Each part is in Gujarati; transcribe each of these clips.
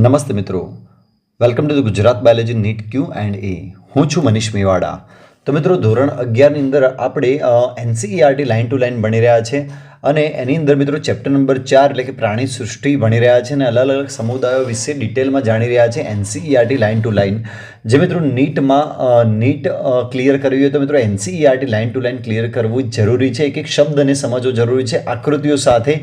નમસ્તે મિત્રો. Welcome to the Gujarat biology NEET Q and A હું છું મનીષ મેવાડા. તો મિત્રો ધોરણ અગિયારની અંદર આપણે એનસીઈઆરટી લાઇન ટુ લાઇન ભણી રહ્યા છે અને એની અંદર મિત્રો ચેપ્ટર નંબર ચાર એટલે કે પ્રાણી સૃષ્ટિ ભણી રહ્યા છે અને અલગ અલગ સમુદાયો વિશે ડિટેલમાં જાણી રહ્યા છે એનસીઈઆરટી લાઇન ટુ લાઇન જે મિત્રો નીટમાં નીટ ક્લિયર કરવી હોય તો મિત્રો NCERT line to line clear કરવું જરૂરી છે. એક એક શબ્દને સમજવો જરૂરી છે. આકૃતિઓ સાથે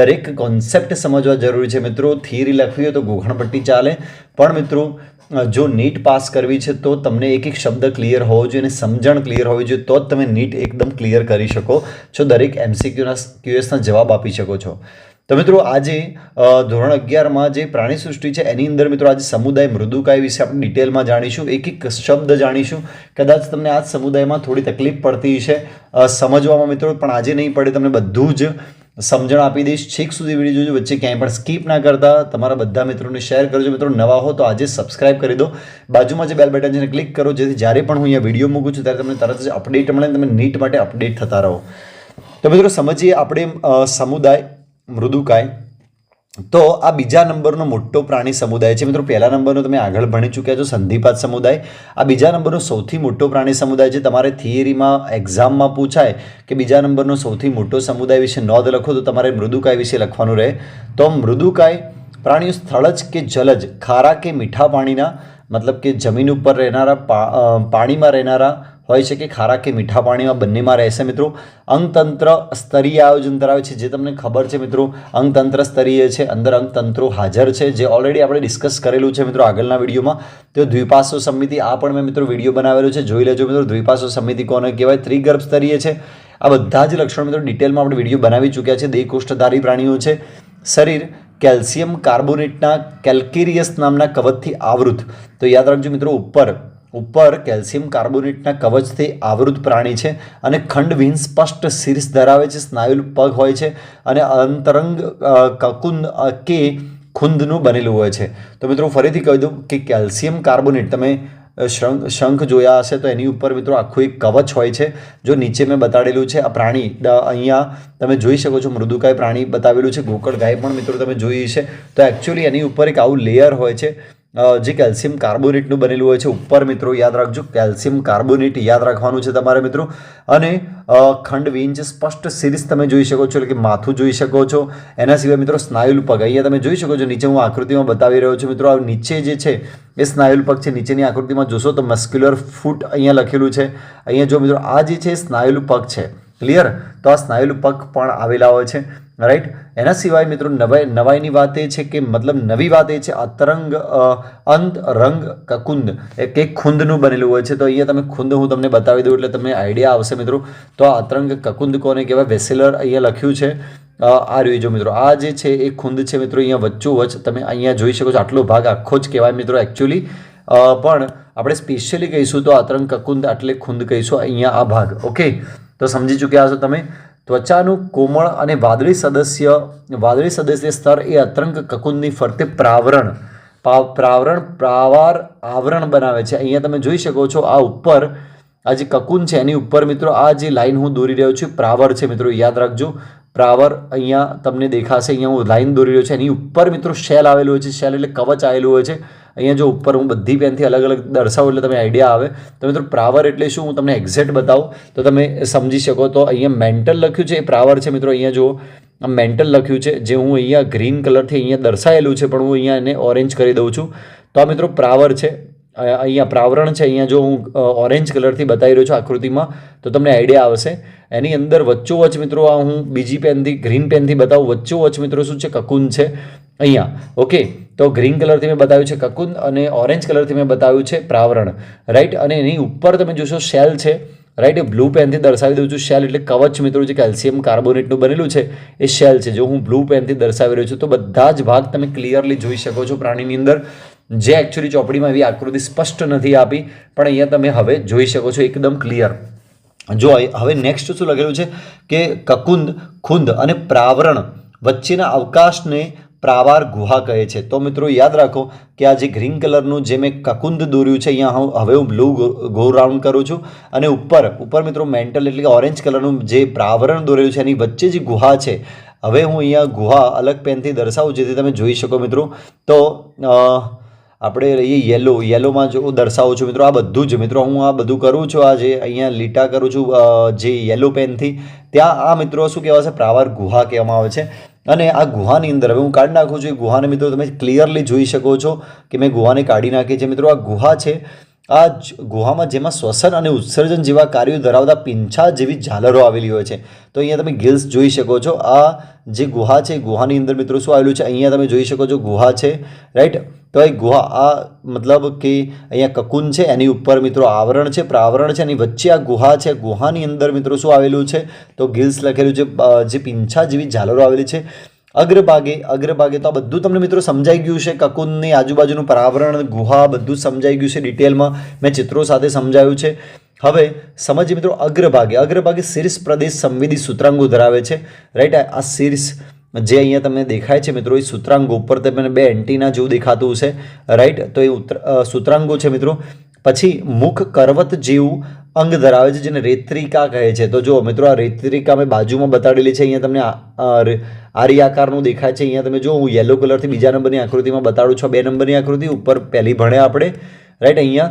દરેક કોન્સેપ્ટ સમજવા જરૂરી છે. મિત્રો થિયરી લખવી હોય તો ગોખણપટ્ટી ચાલે. પણ મિત્રો જો નીટ પાસ કરવી છે, તો તમને એક એક શબ્દ ક્લિયર હોવો જોઈએ અને સમજણ ક્લિયર હોવી જોઈએ, તો જ તમે નીટ એકદમ ક્લિયર કરી શકો. છો દરેક એમસીક્યુના ક્યુએસના જવાબ આપી શકો છો. તો મિત્રો, આજે ધોરણ અગિયારમાં જે પ્રાણી સૃષ્ટિ છે, એની અંદર મિત્રો આજે સમુદાય મૃદુકાય વિશે આપણે ડિટેલમાં જાણીશું, એક એક શબ્દ જાણીશું. કદાચ તમને આ સમુદાયમાં થોડી તકલીફ પડતી છે સમજવામાં મિત્રો, પણ આજે નહીં પડે, તમને બધું જ સમજણ આપી દઈશ. છેક સુધી વીડિયો જોજો. વચ્ચે ક્યાંય પણ સ્કીપ ના કરતા. તમારા બધા મિત્રોને શેર કરજો. મિત્રો, નવા હો તો આજે સબસ્ક્રાઇબ કરી દો. બાજુમાં જે બેલ બટન છે ક્લિક કરો. જેથી જ્યારે પણ હું અહીંયા વીડિયો મૂકું છું, ત્યારે તમને તરત જ અપડેટ મળે તમે નીટ માટે અપડેટ થતા રહો. તો મિત્રો, સમજીએ આપણે સમુદાય, મૃદુકાય તો આ બીજા નંબરનો મોટો પ્રાણી સમુદાય છે. મિત્રો, પહેલા નંબરનો તમે આગળ ભણી ચૂક્યા છો સંધિપાત સમુદાય. આ બીજા નંબરનો સૌથી મોટો પ્રાણી સમુદાય છે. તમારે થિયરીમાં એક્ઝામમાં પૂછાય કે બીજા નંબરનો સૌથી મોટો સમુદાય વિશે નોંધ લખો તો તમારે મૃદુકાય વિશે લખવાનું રહે. તો મૃદુકાય પ્રાણીઓ સ્થળજ કે જલજ ખારા કે મીઠા પાણીના? મતલબ કે જમીન ઉપર રહેનારા પાણીમાં રહેનારા હોય છે કે ખારા કે મીઠા પાણીમાં બંનેમાં રહેશે મિત્રો? અંગતંત્ર સ્તરીય આયોજન ધરાવે છે. જે તમને ખબર છે મિત્રો, અંગતંત્ર સ્તરીય છે, અંદર અંગતંત્રો હાજર છે. જે ઓલરેડી આપણે ડિસ્કસ કરેલું છે મિત્રો આગળના વિડીયોમાં. તો દ્વિપાસો સમિતિ, આ પણ મેં મિત્રો વીડિયો બનાવેલો છે. જોઈ લેજો મિત્રો દ્વિપાસો સમિતિ કોને કહેવાય? ત્રિગર્ભ સ્તરીય છે. આ બધા જ લક્ષણો મિત્રો ડિટેલમાં આપણે વીડિયો બનાવી ચૂક્યા છે. દેહકોષ્ઠધારી પ્રાણીઓ છે. શરીર કેલ્શિયમ કાર્બોનેટના કેલ્કેરિયસ નામના કવચથી આવૃત. તો યાદ રાખજો મિત્રો, ઉપર ઉપર કેલ્શિયમ કાર્બોનેટના કવચથી આવૃત પ્રાણી છે અને ખંડવિહીન સ્પષ્ટ શીર્ષ ધરાવે છે, સ્નાયુલ પગ હોય છે અને અંતરંગ કકુંદ કે ખુંદનું બનેલું હોય છે. તો મિત્રો ફરીથી કહી દઉં કે કેલ્શિયમ કાર્બોનેટ તમે શંખ શંખ જોયા હશે તો એની ઉપર મિત્રો આખું એક કવચ હોય છે જો નીચે મેં બતાડેલું છે. આ પ્રાણી અહીંયા તમે જોઈ શકો છો મૃદુકાય પ્રાણી બતાવેલું છે. ગોકળ ગાય પણ મિત્રો તમે જોઈ છે તો એકચ્યુઅલી એની ઉપર એક આવું લેયર હોય છે. જે કેલ્શિયમ કાર્બોનેટનું બનેલું હોય છે, ઉપર મિત્રો યાદ રાખજો, કેલ્શિયમ કાર્બોનેટ યાદ રાખવાનું છે તમારે મિત્રો. અને ખંડ વિંજ સ્પષ્ટ સિરીઝ તમે જોઈ શકો છો, એટલે કે માથું જોઈ શકો છો. એના સિવાય મિત્રો સ્નાયુલ પગ અહીંયા તમે જોઈ શકો છો, નીચે હું આકૃતિમાં બતાવી રહ્યો છું મિત્રો. આ નીચે જે છે, એ સ્નાયુલ પગ છે, નીચેની આકૃતિમાં જોશો તો મસ્ક્યુલર ફૂટ અહીંયા લખેલું છે. અહીંયા જો મિત્રો આ જે છે સ્નાયુલ પગ છે. ક્લિયર? તો આ સ્નાયુલ પગ પણ આવેલા હોય છે. રાઈટ એના સિવાય મિત્રો નવાઈ નવાઈની વાત એ છે કે મતલબ નવી વાત એ છે, આ તરંગ અંત રંગ કકુંદ એ કે ખુંદનું બનેલું હોય છે. તો અહીંયા તમે ખુંદ હું તમને બતાવી દઉં એટલે તમને આઈડિયા આવશે મિત્રો. તો આ અતરંગ કકુંદ કોને કહેવાય? વેસેલર અહીંયા લખ્યું છે. આ રહ્યું જો મિત્રો. આ જે છે એ ખુંદ છે મિત્રો, અહીંયા વચ્ચોવચ તમે અહીંયા જોઈ શકો છો. આટલો ભાગ આખો જ કહેવાય મિત્રો એકચ્યુઅલી પણ આપણે સ્પેશિયલી કહીશું તો આતરંગ કકુંદ આટલે ખુંદ કહીશું અહીંયા આ ભાગ. ઓકે તો સમજી ચૂક્યા હશો તમે? ત્વચાનું કોમળ અને વાદળી સદસ્ય વાદળી સદસ્ય સ્તર એ અતરંગ કકુંદની ફરતે પ્રાવરણ પ્રાવરણ, પ્રાવાર આવરણ બનાવે છે. અહીંયા તમે જોઈ શકો છો આ ઉપર, આ જે કકુન છે એની ઉપર મિત્રો, આ જે લાઈન હું દોરી રહ્યો છું પ્રાવર છે મિત્રો, યાદ રાખજો. પ્રાવર અહીંયા તમને દેખાશે, અહીંયા હું લાઈન દોરી રહ્યો છું. એની ઉપર મિત્રો શેલ આવેલું હોય છે, શેલ એટલે કવચ આવેલું હોય છે. અહીંયા જો ઉપર હું બધી પેનથી અલગ અલગ દર્શાવું એટલે તમે આઈડિયા આવે. તો મિત્રો પ્રાવર એટલે શું? હું તમને એક્ઝેક્ટ બતાવું. તો તમે સમજી શકો. તો અહીંયા મેન્ટલ લખ્યું છે, એ પ્રાવર છે મિત્રો. અહીંયા જુઓ આ મેન્ટલ લખ્યું છે, જે હું અહીંયા ગ્રીન કલરથી અહીંયા દર્શાયેલું છે, પણ હું અહીંયા એને ઓરેન્જ કરી દઉં છું. તો આ મિત્રો પ્રાવર છે. અહીંયા પ્રાવરણ છે, અહીંયા જો હું ઓરેન્જ કલરથી બતાવી રહ્યો છું આકૃતિમાં, તો તમને આઈડિયા આવશે. એની અંદર વચ્ચોવચ મિત્રો આ હું બીજી પેનથી ગ્રીન પેનથી બતાવું. વચ્ચોવચ મિત્રો શું છે? કકુન છે. અહીંયા. ઓકે તો ગ્રીન કલરથી મેં બતાવ્યું છે કકુન અને ઓરેન્જ કલરથી મેં બતાવ્યું છે પ્રાવરણ. રાઈટ અને એની ઉપર તમે જોશો શેલ છે. રાઈટ એ બ્લુ પેનથી દર્શાવી દઉં છું. શેલ એટલે કવચ મિત્રો, જે કેલ્શિયમ કાર્બોનેટનું બનેલું છે, એ શેલ છે. જો હું બ્લુ પેનથી દર્શાવી રહ્યો છું, તો બધા જ ભાગ તમે ક્લિયરલી જોઈ શકો છો પ્રાણીની અંદર. જે એકચ્યુઅલી ચોપડીમાં એવી આકૃતિ સ્પષ્ટ નથી આપી, પણ અહીંયા તમે હવે જોઈ શકો છો એકદમ ક્લિયર જો હવે નેક્સ્ટ શું લખેલું છે? કે કકુંદ, ખુંદ અને પ્રાવરણ વચ્ચેના અવકાશને પ્રાવાર ગુહા કહે છે. તો મિત્રો યાદ રાખો કે આ જે ગ્રીન કલરનું જે મેં કકુંદ દોર્યું છે, અહીંયા હું હવે હું બ્લુ ગો રાઉન્ડ કરું છું. અને ઉપર ઉપર મિત્રો મેન્ટલ એટલે કે ઓરેન્જ કલરનું જે પ્રાવરણ દોરેલું છે, એની વચ્ચે જે ગુહા છે, હવે હું અહીંયા ગુહા અલગ પેનથી દર્શાવું, જેથી તમે જોઈ શકો મિત્રો. તો આપણે રહીએ યેલો યલોમાં જો દર્શાવું છું મિત્રો, આ બધું જ મિત્રો હું આ બધું કરું છું. આ જે અહીંયા લીટા કરું છું જે યલો પેનથી ત્યાં આ મિત્રો શું કહેવાશે પ્રાવાર ગુહા કહેવામાં આવે છે. અને આ ગુહાની અંદર, હવે હું કાઢી નાખું છું એ ગુહાને મિત્રો તમે ક્લિયરલી જોઈ શકો છો કે મેં ગુહાને કાઢી નાખી છે. મિત્રો આ ગુહા છે, આ ગુહામાં જેમાં શ્વસન અને ઉત્સર્જન જેવા કાર્યો ધરાવતા પીંછા જેવી ઝાલરો આવેલી હોય છે. તો અહીંયા તમે ગિલ્સ જોઈ શકો છો. આ જે ગુહા છે ગુહાની અંદર મિત્રો શું આવેલું છે? અહીંયા તમે જોઈ શકો છો ગુહા છે રાઈટ તો એ ગુહા, આ મતલબ કે અહીંયા કકુન છે, એની ઉપર મિત્રો આવરણ છે, પ્રાવરણ છે, એની વચ્ચે આ ગુહા છે. ગુહાની અંદર મિત્રો શું આવેલું છે? તો ગિલ્સ લખેલું છે જે પીંછા જેવી ઝાલરો આવેલી છે. અગ્રભાગે અગ્રભાગે તો આ બધું તમને મિત્રો સમજાઈ ગયું છે. કકુનની આજુબાજુનું પરાવરણ, ગુહા બધું સમજાઈ ગયું છે ડિટેલમાં. મેં ચિત્રો સાથે સમજાયું છે. હવે સમજીએ મિત્રો અગ્રભાગે. અગ્રભાગે શીર્ષ પ્રદેશ સંવેદી સૂત્રાંગો ધરાવે છે. રાઈટ આ શીર્ષ જે અહીંયા તમને દેખાય છે મિત્રો, એ સૂત્રાંગો ઉપર તમને બે એન્ટીના જેવું દેખાતું છે રાઈટ તો એ સૂત્રાંગો છે મિત્રો. પછી મુખ કરવત જેવું અંગ ધરાવે છે, જેને રેત્રિકા કહે છે. તો જુઓ મિત્રો, આ રેત્રિકા મેં બાજુમાં બતાડેલી છે. અહીંયા તમને આરી આકારનું દેખાય છે. અહીંયા તમે જો હું યેલો કલરથી બીજા નંબરની આકૃતિમાં બતાડું છું. બે નંબરની આકૃતિ ઉપર પહેલી ભણ્યા આપણે. રાઈટ અહીંયા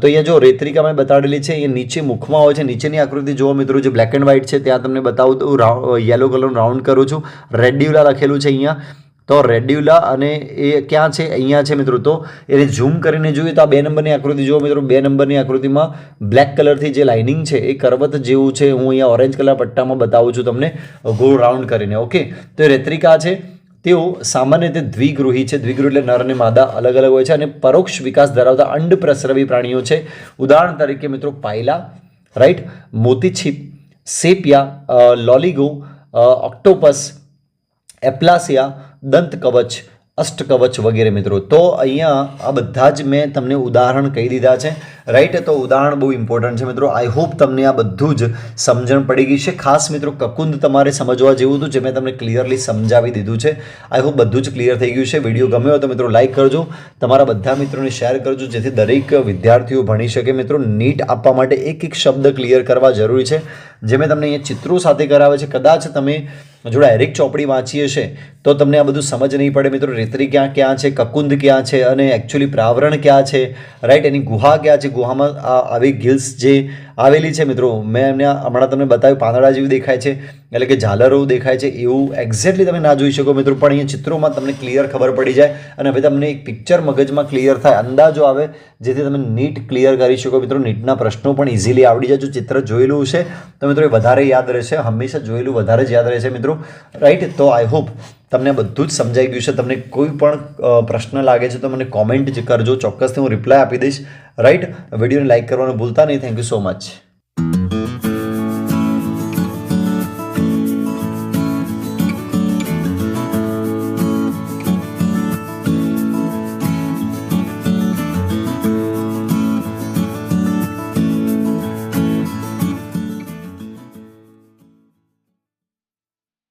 તો અહીંયા જો રેત્રિકા મેં બતાડેલી છે, એ નીચે મુખમાં હોય છે, નીચેની આકૃતિ જુઓ મિત્રો, જે બ્લેક એન્ડ વ્હાઇટ છે, ત્યાં તમને બતાવું તો યેલો કલરનું રાઉન્ડ કરું છું. રેડ્યુલા લખેલું છે અહીંયા. તો રેડ્યુલા અને એ ક્યાં છે? અહીંયા છે મિત્રો. તો એને ઝૂમ કરીને જોઈએ તો આ બે નંબરની આકૃતિ જુઓ મિત્રો. બે નંબરની આકૃતિમાં બ્લેક કલરથી જે લાઇનિંગ છે, એ કરવત જેવું છે. હું અહીંયા ઓરેન્જ કલર પટ્ટામાં બતાવું છું તમને. ગોળ રાઉન્ડ કરીને. ઓકે તો રેત્રિકા છે. તેઓ સામાન્ય રીતે દ્વિગૃહી છે. દ્વિગૃહ એટલે નર અને માદા અલગ અલગ હોય છે અને પરોક્ષ વિકાસ ધરાવતા અંડ પ્રસ્રવી પ્રાણીઓ છે. ઉદાહરણ તરીકે મિત્રો પાયલા રાઈટ મોતીછીપ, સેપિયા લોલીગો ઓક્ટોપસ, એપ્લાસિયા, દંતકવચ અષ્ટકવચ વગેરે મિત્રો. તો અહીંયા આ બધા જ મેં તમને ઉદાહરણ કહી દીધા છે. રાઈટ તો ઉદાહરણ બહુ ઇમ્પોર્ટન્ટ છે મિત્રો. આઈ હોપ તમને આ બધું જ સમજણ પડી ગઈ છે. ખાસ મિત્રો, કકુંદ તમારે સમજવા જેવું હતું, જે મેં તમને ક્લિયરલી સમજાવી દીધું છે. આઈ હોપ બધું જ ક્લિયર થઈ ગયું છે. વીડિયો ગમ્યો તો મિત્રો લાઈક કરજો. તમારા બધા મિત્રોને શેર કરજો, જેથી દરેક વિદ્યાર્થીઓ ભણી શકે. મિત્રો, નીટ આપવા માટે એક એક શબ્દ ક્લિયર કરવા જરૂરી છે. જે મેં તમને અહીંયા ચિત્રો સાથે કરાવે છે. કદાચ તમે જો ડાયરેક્ટ ચોપડી વાંચીએ છે તો તમને આ બધું સમજ નહીં પડે. મિત્રો, રેતરી ક્યાં ક્યાં છે, કકુંદ ક્યાં છે, અને એકચ્યુઅલી પ્રાવરણ ક્યાં છે રાઈટ એની ગુહા ક્યાં છે? ગુહામાં આવી ગિલ્સ જે આવેલી છે મિત્રો. મેં એમને હમણાં તમને બતાવ્યું, પાંદડા જેવું દેખાય છે, એટલે કે ઝાલરો દેખાય છે, એવું એક્ઝેક્ટલી તમે ના જોઈ શકો મિત્રો, પણ અહીંયા ચિત્રોમાં તમને ક્લિયર ખબર પડી જાય અને હવે તમને એક પિક્ચર મગજમાં ક્લિયર થાય, અંદાજો આવે, જેથી તમે નીટ ક્લિયર કરી શકો મિત્રો નીટના પ્રશ્નો પણ ઇઝીલી આવડી જાય. જો ચિત્ર જોયેલું છે તો મિત્રો એ વધારે યાદ રહેશે, હંમેશા જોયેલું વધારે જ યાદ રહેશે મિત્રો. રાઈટ તો આઈ હોપ તમને બધું જ સમજાઈ ગયું છે. તમને કોઈ પણ પ્રશ્ન લાગે છે તો મને કોમેન્ટ જ કરજો. ચોક્કસથી હું રિપ્લાય આપી દઈશ. રાઈટ વિડીયોને લાઈક કરવાનું ભૂલતા નહીં. Thank you so much